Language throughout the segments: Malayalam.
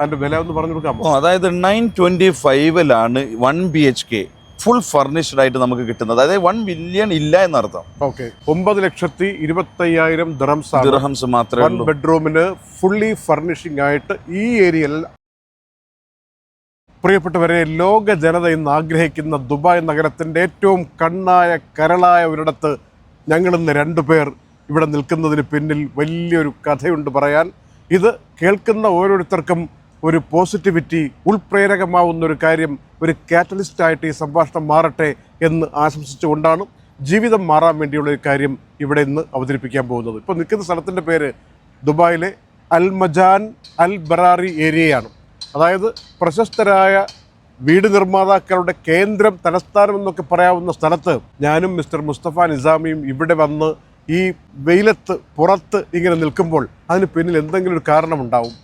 അതിന്റെ വില ഒന്ന് പറഞ്ഞു കൊടുക്കാമോ? അതായത് nine twenty ഫൈവിലാണ് one B H K full furnished ആയിട്ട് നമുക്ക് കിട്ടുന്നത്. അതായത് വൺ മില്യൺ ഇല്ല എന്നർത്ഥം. ഓക്കെ. ഒമ്പത് ലക്ഷത്തി ഇരുപത്തയ്യായിരം ദിറംസ് ദിർഹംസ് മാത്രമേ ബെഡ്റൂമിന് ഫുള്ളി ഫർണിഷിംഗ് ആയിട്ട് ഈ ഏരിയയിൽ പ്രിയപ്പെട്ടവരെ ലോക ജനത ഇന്ന് ആഗ്രഹിക്കുന്ന ദുബായ് നഗരത്തിന്റെ ഏറ്റവും കണ്ണായ കരളായ ഒരിടത്ത് ഞങ്ങളിന്ന് രണ്ടു പേർ ഇവിടെ നിൽക്കുന്നതിന് പിന്നിൽ വലിയൊരു കഥയുണ്ട് പറയാൻ. ഇത് കേൾക്കുന്ന ഓരോരുത്തർക്കും ഒരു പോസിറ്റിവിറ്റി ഉൾപ്രേരകമാവുന്ന ഒരു കാര്യം ഒരു കാറ്റലിസ്റ്റായിട്ട് ഈ സംഭാഷണം മാറട്ടെ എന്ന് ആശംസിച്ചുകൊണ്ടാണ് ജീവിതം മാറാൻ വേണ്ടിയുള്ള ഒരു കാര്യം ഇവിടെ ഇന്ന് അവതരിപ്പിക്കാൻ പോകുന്നത്. ഇപ്പോൾ നിൽക്കുന്ന സ്ഥലത്തിന്റെ പേര് ദുബായിലെ അൽ മജാൻ അൽ ബറാറി ഏരിയയാണ്. അതായത് പ്രശസ്തരായ വീട് നിർമ്മാതാക്കളുടെ കേന്ദ്രം തലസ്ഥാനം എന്നൊക്കെ പറയാവുന്ന സ്ഥലത്ത് ഞാനും മിസ്റ്റർ മുസ്തഫ നിസാമിയും ഇവിടെ വന്ന് ഈ വെയിലത്ത് പുറത്ത് ഇങ്ങനെ നിൽക്കുമ്പോൾ അതിന് പിന്നിൽ എന്തെങ്കിലും ഒരു കാരണമുണ്ടാവും.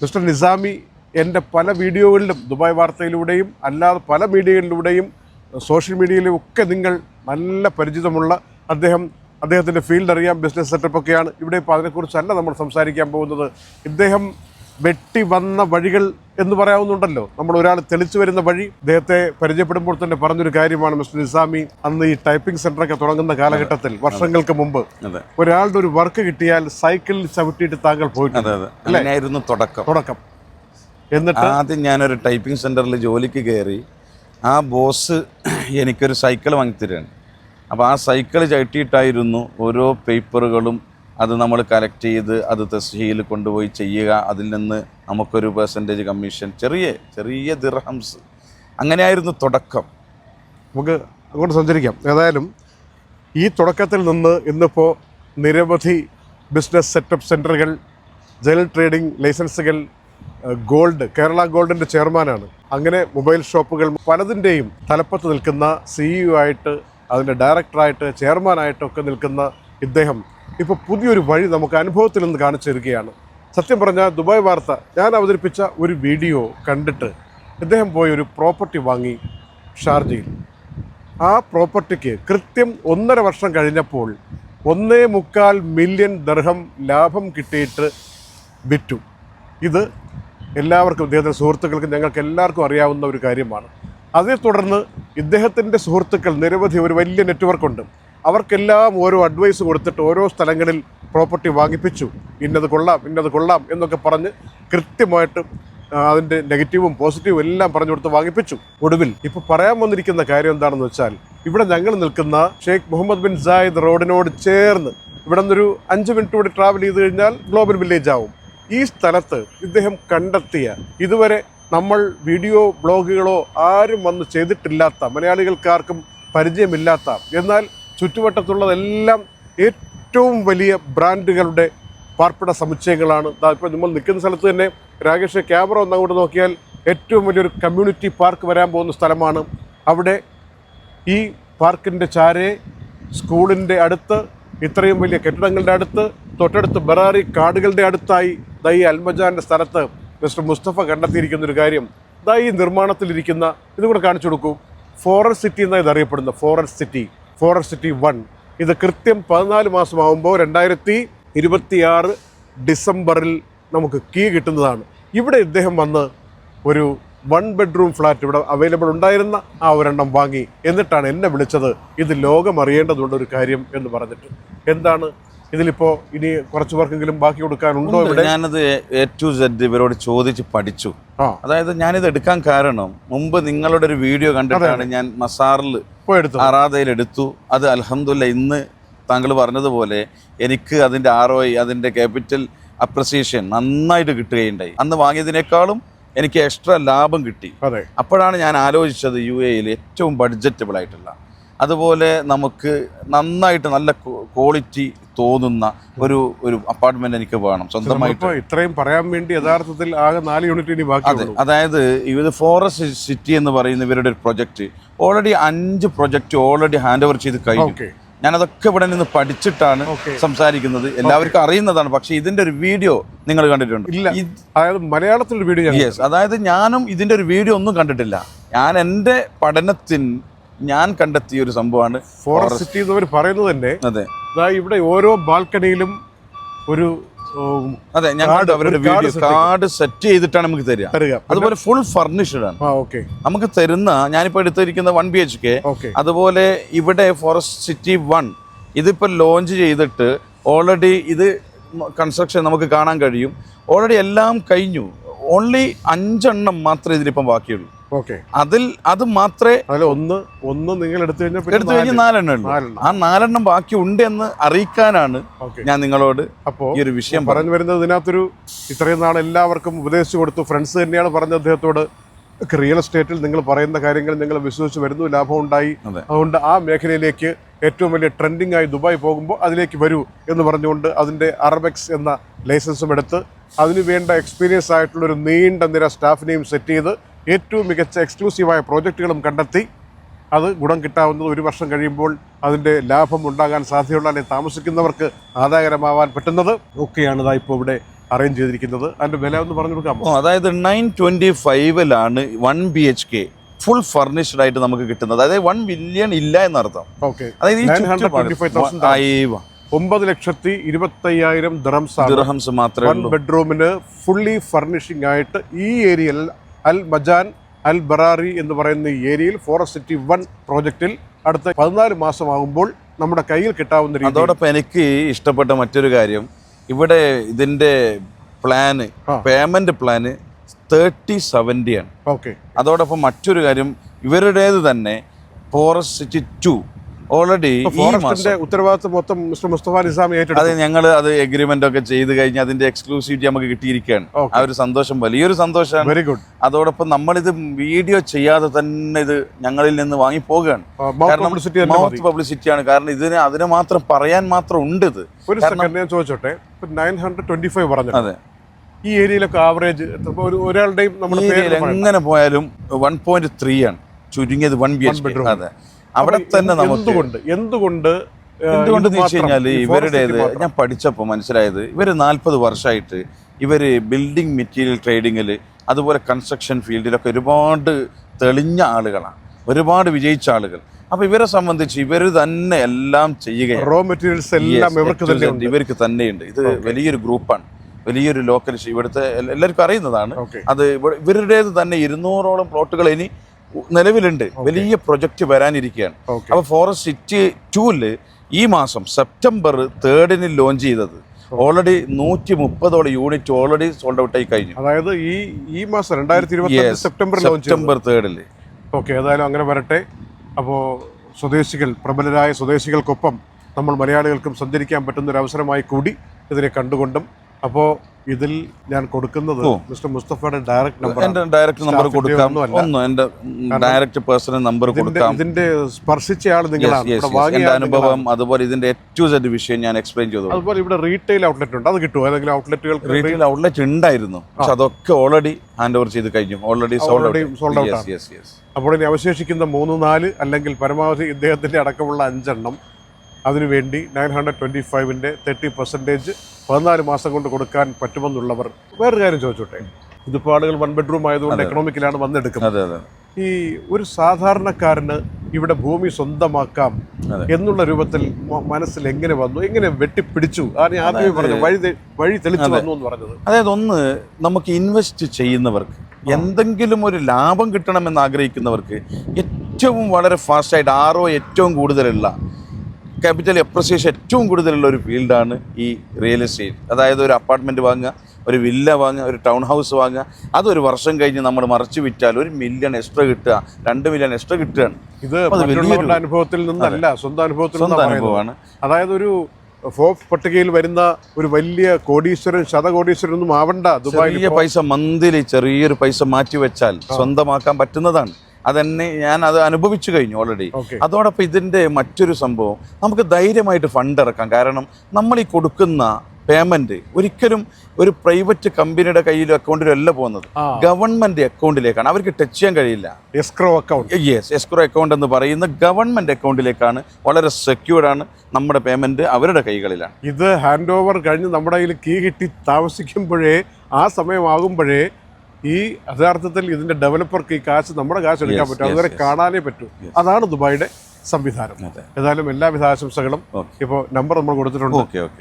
മിസ്റ്റർ നിസാമി എന്റെ പല വീഡിയോകളിലും ദുബായ് വാർത്തയിലൂടെയും അല്ലാതെ പല മീഡിയകളിലൂടെയും സോഷ്യൽ മീഡിയയിലും ഒക്കെ നിങ്ങൾ നല്ല പരിചിതമുള്ള അദ്ദേഹം അദ്ദേഹത്തിന്റെ ഫീൽഡ് അറിയാം ബിസിനസ് സെറ്റപ്പൊക്കെയാണ് ഇവിടെ ഇപ്പോൾ അതിനെക്കുറിച്ചല്ല നമ്മൾ സംസാരിക്കാൻ പോകുന്നത്. ഇദ്ദേഹം വെട്ടി വന്ന വഴികൾ എന്ന് പറയാവുന്നുണ്ടല്ലോ. നമ്മൾ ഒരാൾ തെളിച്ചു വരുന്ന വഴി അദ്ദേഹത്തെ പരിചയപ്പെടുമ്പോൾ തന്നെ പറഞ്ഞൊരു കാര്യമാണ് മിസ്റ്റർ നിസാമി. അന്ന് ഈ ടൈപ്പിംഗ് സെന്ററൊക്കെ തുടങ്ങുന്ന കാലഘട്ടത്തിൽ വർഷങ്ങൾക്ക് മുമ്പ് ഒരാളുടെ ഒരു വർക്ക് കിട്ടിയാൽ സൈക്കിളിൽ ചവിട്ടിയിട്ട് താങ്കൾ പോയിട്ടുണ്ട്. അതെ അതെ. അങ്ങനെയായിരുന്നു തുടക്കം. തുടക്കം. എന്നിട്ട്? ആദ്യം ഞാനൊരു ടൈപ്പിംഗ് സെന്ററിൽ ജോലിക്ക് കയറി ആ ബോസ് എനിക്കൊരു സൈക്കിൾ വാങ്ങിത്തരാണ് അപ്പോൾ ആ സൈക്കിൾ ചവിട്ടിയിട്ടായിരുന്നു ഓരോ പേപ്പറുകളും അത് നമ്മൾ കളക്ട് ചെയ്ത് അത് തസ്ഹീൽ കൊണ്ടുപോയി ചെയ്യുക. അതിൽ നിന്ന് നമുക്കൊരു പെർസെന്റേജ് കമ്മീഷൻ ചെറിയ ചെറിയ ദിർഹംസ് അങ്ങനെയായിരുന്നു തുടക്കം. നമുക്ക് അങ്ങോട്ട് സഞ്ചരിക്കാം. ഏതായാലും ഈ തുടക്കത്തിൽ നിന്ന് ഇന്നിപ്പോൾ നിരവധി ബിസിനസ് സെറ്റപ്പ് സെന്ററുകൾ ജനറൽ ട്രേഡിംഗ് ലൈസൻസുകൾ ഗോൾഡ് കേരള ഗോൾഡിന്റെ ചെയർമാനാണ് അങ്ങനെ മൊബൈൽ ഷോപ്പുകൾ പലതിന്റെയും തലപ്പത്ത് നിൽക്കുന്ന സിഇഒ ആയിട്ട് അതിന്റെ ഡയറക്ടറായിട്ട് ചെയർമാനായിട്ടൊക്കെ നിൽക്കുന്ന ഇദ്ദേഹം ഇപ്പോൾ പുതിയൊരു വഴി നമുക്ക് അനുഭവത്തിൽ നിന്ന് കാണിച്ചു തരികയാണ്. സത്യം പറഞ്ഞാൽ ദുബായ് വാർത്ത ഞാൻ അവതരിപ്പിച്ച ഒരു വീഡിയോ കണ്ടിട്ട് ഇദ്ദേഹം പോയി ഒരു പ്രോപ്പർട്ടി വാങ്ങി ഷാർജയിൽ. ആ പ്രോപ്പർട്ടിക്ക് കൃത്യം ഒന്നര വർഷം കഴിഞ്ഞപ്പോൾ ഒന്നേ മുക്കാൽ മില്യൺ ദർഹം ലാഭം കിട്ടിയിട്ട് വിറ്റു. ഇത് എല്ലാവർക്കും ഇദ്ദേഹത്തിന്റെ സുഹൃത്തുക്കൾക്ക് ഞങ്ങൾക്ക് എല്ലാവർക്കും അറിയാവുന്ന ഒരു കാര്യമാണ്. അതേ തുടർന്ന് ഇദ്ദേഹത്തിന്റെ സുഹൃത്തുക്കൾ നിരവധി ഒരു വലിയ നെറ്റ്വർക്കുണ്ട്. അവർക്കെല്ലാം ഓരോ അഡ്വൈസ് കൊടുത്തിട്ട് ഓരോ സ്ഥലങ്ങളിൽ പ്രോപ്പർട്ടി വാങ്ങിപ്പിച്ചു. ഇന്നത് കൊള്ളാം ഇന്നത് കൊള്ളാം എന്നൊക്കെ പറഞ്ഞ് കൃത്യമായിട്ട് അതിന്റെ നെഗറ്റീവും പോസിറ്റീവും എല്ലാം പറഞ്ഞു കൊടുത്ത് വാങ്ങിപ്പിച്ചു. ഒടുവിൽ ഇപ്പോൾ പറയാൻ വന്നിരിക്കുന്ന കാര്യം എന്താണെന്ന് വെച്ചാൽ ഇവിടെ ഞങ്ങൾ നിൽക്കുന്ന ഷെയ്ഖ് മുഹമ്മദ് ബിൻ സായിദ് റോഡിനോട് ചേർന്ന് ഇവിടെ നിന്നൊരു അഞ്ച് മിനിറ്റ് കൂടി ട്രാവൽ ചെയ്ത് കഴിഞ്ഞാൽ ഗ്ലോബൽ വില്ലേജ് ആവും. ഈ സ്ഥലത്ത് ഇദ്ദേഹം കണ്ടെത്തിയ ഇതുവരെ നമ്മൾ വീഡിയോ ബ്ലോഗുകളോ ആരും വന്ന് ചെയ്തിട്ടില്ലാത്ത മലയാളികൾക്കാർക്കും പരിചയമില്ലാത്ത എന്നാൽ ചുറ്റുവട്ടത്തുള്ളതെല്ലാം ഏറ്റവും വലിയ ബ്രാൻഡുകളുടെ പാർപ്പിട സമുച്ചയങ്ങളാണ്. ഇപ്പോൾ നമ്മൾ നിൽക്കുന്ന സ്ഥലത്ത് തന്നെ രാകേഷ് ക്യാമറ ഒന്ന് അങ്ങോട്ട് നോക്കിയാൽ ഏറ്റവും വലിയൊരു കമ്മ്യൂണിറ്റി പാർക്ക് വരാൻ പോകുന്ന സ്ഥലമാണ്. അവിടെ ഈ പാർക്കിന്റെ ചാരെ സ്കൂളിന്റെ അടുത്ത് ഇത്രയും വലിയ കെട്ടിടങ്ങളുടെ അടുത്ത് തൊട്ടടുത്ത് ബറാറി കാടുകളുടെ അടുത്തായി ദൈ അൽമജാന്റെ സ്ഥലത്ത് മിസ്റ്റർ മുസ്തഫ കണ്ടെത്തിയിരിക്കുന്ന ഒരു കാര്യം. ദൈ നിർമ്മാണത്തിലിരിക്കുന്ന ഇതും കൂടെ കാണിച്ചു കൊടുക്കൂ. ഫോറസ്റ്റ് സിറ്റി എന്നാണ് ഇത് അറിയപ്പെടുന്നത് forest city. Forest city one ഇത് കൃത്യം പതിനാല് മാസമാകുമ്പോൾ രണ്ടായിരത്തി ഇരുപത്തിയാറ് ഡിസംബറിൽ നമുക്ക് കീ കിട്ടുന്നതാണ്. ഇവിടെ ഇദ്ദേഹം വന്ന് ഒരു വൺ ബെഡ്റൂം ഫ്ലാറ്റ് ഇവിടെ അവൈലബിൾ ഉണ്ടായിരുന്ന ആ ഒരെണ്ണം വാങ്ങി. എന്നിട്ടാണ് എന്നെ വിളിച്ചത്. ഇത് ലോകം അറിയേണ്ടതുണ്ട് ഒരു കാര്യം എന്ന് പറഞ്ഞിട്ട്. എന്താണ്? ഇതിലിപ്പോൾ ഇനി കുറച്ച് പേർക്കെങ്കിലും ബാക്കി കൊടുക്കാനുണ്ടോ ഇവിടെ? ഞാനത് എ ടു സെഡ് ഇവരോട് ചോദിച്ച് പഠിച്ചു. അതായത് ഞാനിത് എടുക്കാൻ കാരണം മുമ്പ് നിങ്ങളുടെ ഒരു വീഡിയോ കണ്ടിട്ടാണ് ഞാൻ മസാറിൽ എടുത്തു ആറാധയിൽ എടുത്തു. അത് അലഹമില്ല ഇന്ന് താങ്കൾ പറഞ്ഞതുപോലെ എനിക്ക് അതിന്റെ ആർ ഒ അതിന്റെ ക്യാപിറ്റൽ അപ്രിസിയേഷൻ നന്നായിട്ട് കിട്ടുകയുണ്ടായി. അന്ന് വാങ്ങിയതിനേക്കാളും എനിക്ക് എക്സ്ട്രാ ലാഭം കിട്ടി. അപ്പോഴാണ് ഞാൻ ആലോചിച്ചത് യു എയിൽ ഏറ്റവും ബഡ്ജറ്റബിൾ ആയിട്ടുള്ള അതുപോലെ നമുക്ക് നന്നായിട്ട് നല്ല ക്വാളിറ്റി തോന്നുന്ന ഒരു ഒരു അപ്പാർട്ട്മെന്റ് എനിക്ക് വേണം സ്വന്തമായിട്ട്. ഇത്രയും പറയാൻ വേണ്ടി യഥാർത്ഥത്തിൽ ആകെ നാല് യൂണിറ്റ് ഇനി അതെ അതായത് ഇത് ഫോറസ്റ്റ് സിറ്റി എന്ന് പറയുന്ന ഇവരുടെ ഒരു പ്രൊജക്റ്റ് ഓൾറെഡി അഞ്ച് പ്രൊജക്റ്റ് ഓൾറെഡി ഹാൻഡ് ഓവർ ചെയ്ത് കഴിഞ്ഞു. ഞാനതൊക്കെ ഇവിടെ നിന്ന് പഠിച്ചിട്ടാണ് സംസാരിക്കുന്നത്. എല്ലാവർക്കും അറിയുന്നതാണ്. പക്ഷേ ഇതിന്റെ ഒരു വീഡിയോ നിങ്ങൾ കണ്ടിട്ടുണ്ട്. ഇല്ല. അതായത് മലയാളത്തിൽ വീഡിയോ യെസ് അതായത് ഞാനും ഇതിന്റെ ഒരു വീഡിയോ ഒന്നും കണ്ടിട്ടില്ല. ഞാൻ എന്റെ പഠനത്തിന് ഞാൻ കണ്ടെത്തിയ ഒരു സംഭവമാണ് ഫോറസ്റ്റ് സിറ്റി എന്നവർ പറയുന്നത് തന്നെ അതെ. ഇവിടെ ഓരോ ബാൽക്കണിയിലും ഒരു അതെ ഞങ്ങൾ അവരുടെ വീഡിയോ കാർഡ് സെറ്റ് ചെയ്തിട്ടാണ് നമുക്ക് തരിക. അതുപോലെ ഫുൾ ഫർണിഷ്ഡ് ആണ്. നമുക്ക് തരുന്ന ഞാനിപ്പോൾ എടുത്തിരിക്കുന്ന വൺ ബി എച്ച് കെ അതുപോലെ ഇവിടെ ഫോറസ്റ്റ് സിറ്റി വൺ ഇതിപ്പോൾ ലോഞ്ച് ചെയ്തിട്ട് ഓൾറെഡി ഇത് കൺസ്ട്രക്ഷൻ നമുക്ക് കാണാൻ കഴിയും. ഓൾറെഡി എല്ലാം കഴിഞ്ഞു. ഓൺലി അഞ്ചെണ്ണം മാത്രമേ ഇതിലിപ്പം ബാക്കിയുള്ളൂ. ഓക്കെ. അതിൽ അത് മാത്രമേ ഒന്ന് ഒന്ന് നിങ്ങൾ എടുത്തു കഴിഞ്ഞാൽ എടുത്തു കഴിഞ്ഞ് നാലെണ്ണം. ഉള്ളൂ. ആ നാലെണ്ണം ബാക്കി ഉണ്ട് എന്ന് അറിയിക്കാനാണ് ഞാൻ നിങ്ങളോട് അപ്പോ ഈ ഒരു വിഷയം പറഞ്ഞു വരുന്നത് ഇതിനകത്തൊരു ഇത്രയും നാൾ എല്ലാവർക്കും ഉപദേശിച്ചു കൊടുത്തു. ഫ്രണ്ട്സ് തന്നെയാണ് പറഞ്ഞ അദ്ദേഹത്തോട്. റിയൽ എസ്റ്റേറ്റിൽ നിങ്ങൾ പറയുന്ന കാര്യങ്ങൾ നിങ്ങൾ വിശ്വസിച്ച് വരുന്നു ലാഭം ഉണ്ടായി. അതുകൊണ്ട് ആ മേഖലയിലേക്ക് ഏറ്റവും വലിയ ട്രെൻഡിങ് ആയി ദുബായ് പോകുമ്പോൾ അതിലേക്ക് വരൂ എന്ന് പറഞ്ഞുകൊണ്ട് അതിന്റെ അറബെക്സ് എന്ന ലൈസൻസും എടുത്ത് അതിനുവേണ്ട എക്സ്പീരിയൻസ് ആയിട്ടുള്ള ഒരു നീണ്ട നിര സ്റ്റാഫിനെയും സെറ്റ് ചെയ്ത് ഏറ്റവും മികച്ച എക്സ്ക്ലൂസീവായ പ്രോജക്റ്റുകളും കണ്ടെത്തി. അത് ഗുണം കിട്ടാവുന്നത് ഒരു വർഷം കഴിയുമ്പോൾ അതിന്റെ ലാഭം ഉണ്ടാകാൻ സാധ്യതയുള്ള അല്ലെങ്കിൽ താമസിക്കുന്നവർക്ക് ആദായകരമാവാൻ പറ്റുന്നത് ഒക്കെയാണ് ഇതാ ഇപ്പോൾ ഇവിടെ അറേഞ്ച് ചെയ്തിരിക്കുന്നത്. അതിന്റെ വില ഒന്ന് പറഞ്ഞു കൊടുക്കാമോ? അതായത് nine twenty ഫൈവിലാണ് one B H K full furnished ആയിട്ട് നമുക്ക് കിട്ടുന്നത്. അതായത് വൺ മില്യൺ ഇല്ല എന്നർത്ഥം. ഓക്കെ അതായത് 925,000 ചുറ്റുപാട് ഒമ്പത് ലക്ഷത്തി ഇരുപത്തയ്യായിരം ദിറംസ് ആണ്. മാത്രമേ ബെഡ്റൂമിന് ഫുള്ളി ഫർണിഷിംഗ് ആയിട്ട് ഈ ഏരിയയിൽ അൽ ബജാൻ അൽ ബറാറി എന്ന് പറയുന്ന ഈ ഏരിയയിൽ ഫോറസ്റ്റ് സിറ്റി വൺ പ്രോജക്റ്റിൽ അടുത്ത പതിനാല് മാസമാകുമ്പോൾ നമ്മുടെ കയ്യിൽ കിട്ടാവുന്ന അതോടൊപ്പം എനിക്ക് ഇഷ്ടപ്പെട്ട മറ്റൊരു കാര്യം. ഇവിടെ ഇതിന്റെ പ്ലാന് പേയ്മെന്റ് പ്ലാന് തേർട്ടി സെവന്റിയാണ് ഓക്കെ അതോടൊപ്പം മറ്റൊരു കാര്യം ഇവരുടേത് തന്നെ ഫോറസ്റ്റ് സിറ്റി ടു ഓൾറെഡി ഫോറസ്റ്റിന്റെ ഉത്തരവാദിത്വം മൊത്തം മിസ്റ്റർ മുസ്തഫ നിസാമി അത് അതെ ഞങ്ങൾ അത് എഗ്രിമെന്റ് ഒക്കെ ചെയ്ത് കഴിഞ്ഞ് അതിന്റെ എക്സ്ക്ലൂസിവിറ്റി നമുക്ക് കിട്ടിയിരിക്കുകയാണ്. ആ ഒരു സന്തോഷം വലിയൊരു സന്തോഷമാണ്. വെരി ഗുഡ് അതോടൊപ്പം നമ്മളിത് വീഡിയോ ചെയ്യാതെ തന്നെ ഇത് ഞങ്ങളിൽ നിന്ന് വാങ്ങി പോകുകയാണ്. കാരണം മൗത്ത് പബ്ലിസിറ്റിയാണ് കാരണം ഇതിന് അതിന് മാത്രം പറയാൻ മാത്രം ഉണ്ട് ഇത്. ഒരു സെക്കൻഡ് ഞാൻ ചോദിച്ചോട്ടെ? നയൻ ഹൺഡ്രഡ് ട്വന്റി ഫൈവ് പറഞ്ഞു അതെ. ഈ ഏരിയയിലൊക്കെ ആവറേജ് ഒരു ഒരാളുടെയും നമ്മുടെ എങ്ങനെ പോയാലും വൺ പോയിന്റ് ത്രീ ആണ്. ചുരുങ്ങിയത് വൺ ബി എച്ച്. അതെ. അവിടെ തന്നെ നമുക്ക് എന്തുകൊണ്ട്? എന്തുകൊണ്ട് ഏഹ്, എന്തുകൊണ്ട് ഇത് വെച്ച് കഴിഞ്ഞാൽ ഇവരുടേത് ഞാൻ പഠിച്ചപ്പോൾ മനസ്സിലായത് ഇവർ നാൽപ്പത് വർഷമായിട്ട് ഇവർ ബിൽഡിംഗ് മെറ്റീരിയൽ ട്രേഡിങ്ങിൽ അതുപോലെ കൺസ്ട്രക്ഷൻ ഫീൽഡിലൊക്കെ ഒരുപാട് തെളിഞ്ഞ ആളുകളാണ്. ഒരുപാട് വിജയിച്ച ആളുകൾ. അപ്പോൾ ഇവരെ സംബന്ധിച്ച് ഇവർ തന്നെ എല്ലാം ചെയ്യുകയാണ്. റോ മെറ്റീരിയൽസ് എല്ലാം ഇവർക്ക് തന്നെ ഇവർക്ക് തന്നെയുണ്ട്. ഇത് വലിയൊരു ഗ്രൂപ്പാണ്. വലിയൊരു ലോക്കൽ ഇവിടുത്തെ എല്ല- എല്ലാവർക്കും അറിയുന്നതാണ്. അത് ഇവരുടേത് തന്നെ ഇരുന്നൂറോളം പ്ലോട്ടുകൾ ഇനി നിലവിലുണ്ട്. വലിയ പ്രൊജക്റ്റ് വരാനിരിക്കുകയാണ്. അപ്പോൾ ഫോറസ്റ്റ് സിറ്റി ടൂൽ ഈ മാസം സെപ്റ്റംബർ തേർഡിന് ലോഞ്ച് ചെയ്തത്. ഓൾറെഡി നൂറ്റി മുപ്പതോളം യൂണിറ്റ് ഓൾറെഡി സോൾഡ് ഔട്ട് ആയി കഴിഞ്ഞു. അതായത് ഈ ഈ മാസം രണ്ടായിരത്തി സെപ്റ്റംബർ സെപ്റ്റംബർ തേർഡിൽ ഓക്കെ ഏതായാലും അങ്ങനെ വരട്ടെ. അപ്പോൾ സ്വദേശികൾ പ്രബലരായ സ്വദേശികൾക്കൊപ്പം നമ്മൾ മലയാളികൾക്കും സഞ്ചരിക്കാൻ പറ്റുന്ന ഒരു അവസരമായി കൂടി ഇതിനെ കണ്ടുകൊണ്ടും. അപ്പോൾ ഇതിൽ ഞാൻ കൊടുക്കുന്നത് മിസ്റ്റർ മുസ്തഫയുടെ ഡയറക്റ്റ് നമ്പർ എന്റെ ഡയറക്റ്റ് നമ്പർ കൊടുക്കാം. ഒന്ന് എന്റെ ഡയറക്റ്റ് പേഴ്സണൽ നമ്പർ കൊടുക്കാം. ഇതിന്റെ സ്പർശിച്ചയാൾ നിങ്ങളാണ്. എന്റെ അനുഭവം അതുപോലെ ഇതിന്റെ ഏറ്റവും സെറ്റ് വിഷയം ഞാൻ എക്സ്പ്ലെയിൻ ചെയ്തു. അതുപോലെ ഇവിടെ റീറ്റെയിൽ ഔട്ട്ലെറ്റ് ഉണ്ട്. അത് കിട്ടുമോ? ഏതെങ്കിലും ഔട്ട്ലെറ്റുകൾ റീറ്റെയിൽ ഔട്ട്ലെറ്റ് ഉണ്ടായിരുന്നു. പക്ഷെ അതൊക്കെ ഓൾറെഡി ഹാൻഡ് ഓവർ ചെയ്ത് കഴിഞ്ഞു. Already sold out. അപ്പോൾ ഇനി അവശേഷിക്കുന്ന മൂന്ന് നാല് അല്ലെങ്കിൽ പരമാവധി ഇദ്ദേഹത്തിന്റെ അടക്കമുള്ള അഞ്ചെണ്ണം അതിനുവേണ്ടി നയൻ ഹൺഡ്രഡ് ട്വന്റി ഫൈവിന്റെ തേർട്ടി പെർസെന്റേജ് പതിനാല് മാസം കൊണ്ട് കൊടുക്കാൻ പറ്റുമെന്നുള്ളവർ വേറൊരു കാര്യം ചോദിച്ചോട്ടെ? ഇതിപ്പോൾ ആളുകൾ വൺ ബെഡ്റൂം ആയതുകൊണ്ട് എക്കണോമിക്കലാണ് വന്നെടുക്കുന്നത്. ഈ ഒരു സാധാരണക്കാരന് ഇവിടെ ഭൂമി സ്വന്തമാക്കാം എന്നുള്ള രൂപത്തിൽ മനസ്സിൽ എങ്ങനെ വന്നു? എങ്ങനെ വെട്ടിപ്പിടിച്ചു? ആദ്യമേ പറഞ്ഞു വഴി തെളിച്ചു വന്നു എന്ന് പറഞ്ഞത്. അതായത് ഒന്ന് നമുക്ക് ഇൻവെസ്റ്റ് ചെയ്യുന്നവർക്ക് എന്തെങ്കിലും ഒരു ലാഭം കിട്ടണമെന്ന് ആഗ്രഹിക്കുന്നവർക്ക് ഏറ്റവും വളരെ ഫാസ്റ്റായിട്ട് ആറോ ഏറ്റവും കൂടുതലുള്ള ക്യാപിറ്റൽ എപ്രസിയേഷൻ ഏറ്റവും കൂടുതലുള്ള ഒരു ഫീൽഡാണ് ഈ റിയൽ എസ്റ്റേറ്റ് അതായത് ഒരു അപ്പാർട്ട്മെന്റ് വാങ്ങുക ഒരു വില്ല വാങ്ങുക ഒരു ടൗൺ ഹൗസ് വാങ്ങുക. അതൊരു വർഷം കഴിഞ്ഞ് നമ്മൾ മറച്ചു വിറ്റാൽ ഒരു മില്യൺ എക്സ്ട്രാ കിട്ടുക രണ്ട് മില്യൺ എക്സ്ട്രാ കിട്ടുകയാണ്. ഇത് മറ്റുള്ളവരുടെ അനുഭവത്തിൽ നിന്നല്ല സ്വന്തം അനുഭവത്തിൽ സ്വന്തം. അനുഭവമാണ്. അതായത് ഒരു ഫോർബ്സ് പട്ടികയിൽ വരുന്ന ഒരു വലിയ കോടീശ്വരൻ ശതകോടീശ്വരൻ ഒന്നും ആവണ്ട ചെറിയ പൈസ മന്തിലി ചെറിയൊരു പൈസ മാറ്റി വെച്ചാൽ സ്വന്തമാക്കാൻ പറ്റുന്നതാണ്. അതെന്നെ ഞാൻ അത് അനുഭവിച്ചു കഴിഞ്ഞു ഓൾറെഡി അതോടൊപ്പം ഇതിന്റെ മറ്റൊരു സംഭവം നമുക്ക് ധൈര്യമായിട്ട് ഫണ്ട് ഇറക്കാം. കാരണം നമ്മൾ ഈ കൊടുക്കുന്ന പേയ്മെന്റ് ഒരിക്കലും ഒരു പ്രൈവറ്റ് കമ്പനിയുടെ കയ്യിലും അക്കൗണ്ടിലും അല്ല പോകുന്നത്. ഗവൺമെന്റ് അക്കൗണ്ടിലേക്കാണ് അവർക്ക് ടച്ച് ചെയ്യാൻ കഴിയില്ല. Escrow account yes escrow account എന്ന് പറയുന്ന ഗവൺമെന്റ് അക്കൗണ്ടിലേക്കാണ് വളരെ സെക്യൂർഡ് ആണ് നമ്മുടെ പേയ്മെന്റ് അവരുടെ കൈകളിലാണ്. ഇത് ഹാൻഡ് ഓവർ കഴിഞ്ഞ് നമ്മുടെ കയ്യിൽ കീ കിട്ടി താമസിക്കുമ്പോഴേ ആ സമയമാകുമ്പോഴേ ഈ യഥാർത്ഥത്തിൽ ഇതിന്റെ ഡെവലപ്പർക്ക് ഈ കാശ് നമ്മുടെ കാശ് എടുക്കാൻ പറ്റും. അതുവരെ കാണാനേ പറ്റൂ. അതാണ് ദുബായിയുടെ സംവിധാനം. ഏതായാലും എല്ലാവിധ ആശംസകളും ഇപ്പൊ നമ്പർ നമ്മൾ കൊടുത്തിട്ടുണ്ട്.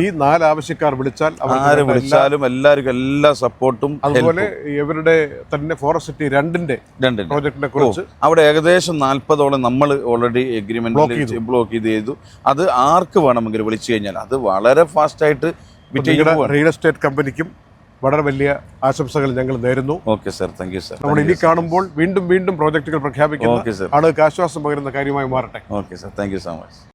ഈ നാല് ആവശ്യക്കാർ വിളിച്ചാൽ ആര് വിളിച്ചാലും എല്ലാവർക്കും എല്ലാ സപ്പോർട്ടും അതുപോലെ ഇവരുടെ തന്നെ ഫോറസ്റ്റ് സിറ്റി രണ്ടിന്റെ രണ്ടിനും പ്രോജക്റ്റിനെ കുറിച്ച് അവിടെ ഏകദേശം നാൽപ്പതോളം നമ്മൾ ഓൾറെഡി എഗ്രിമെന്റ് ബ്ലോക്ക് ചെയ്ത്. ചെയ്തു അത് ആർക്ക് വേണമെങ്കിലും വിളിച്ചു കഴിഞ്ഞാൽ അത് വളരെ ഫാസ്റ്റ് ആയിട്ട് റിയൽ എസ്റ്റേറ്റ് കമ്പനിക്കും വളരെ വലിയ ആശംസകൾ ഞങ്ങൾ നേരുന്നു. Okay sir thank you sir നമ്മൾ ഇനി കാണുമ്പോൾ വീണ്ടും വീണ്ടും പ്രോജക്റ്റുകൾ പ്രഖ്യാപിക്കുന്ന സർ ആളുകൾക്ക് ആശ്വാസം പകരുന്ന കാര്യമായി മാറട്ടെ. Okay sir thank you so much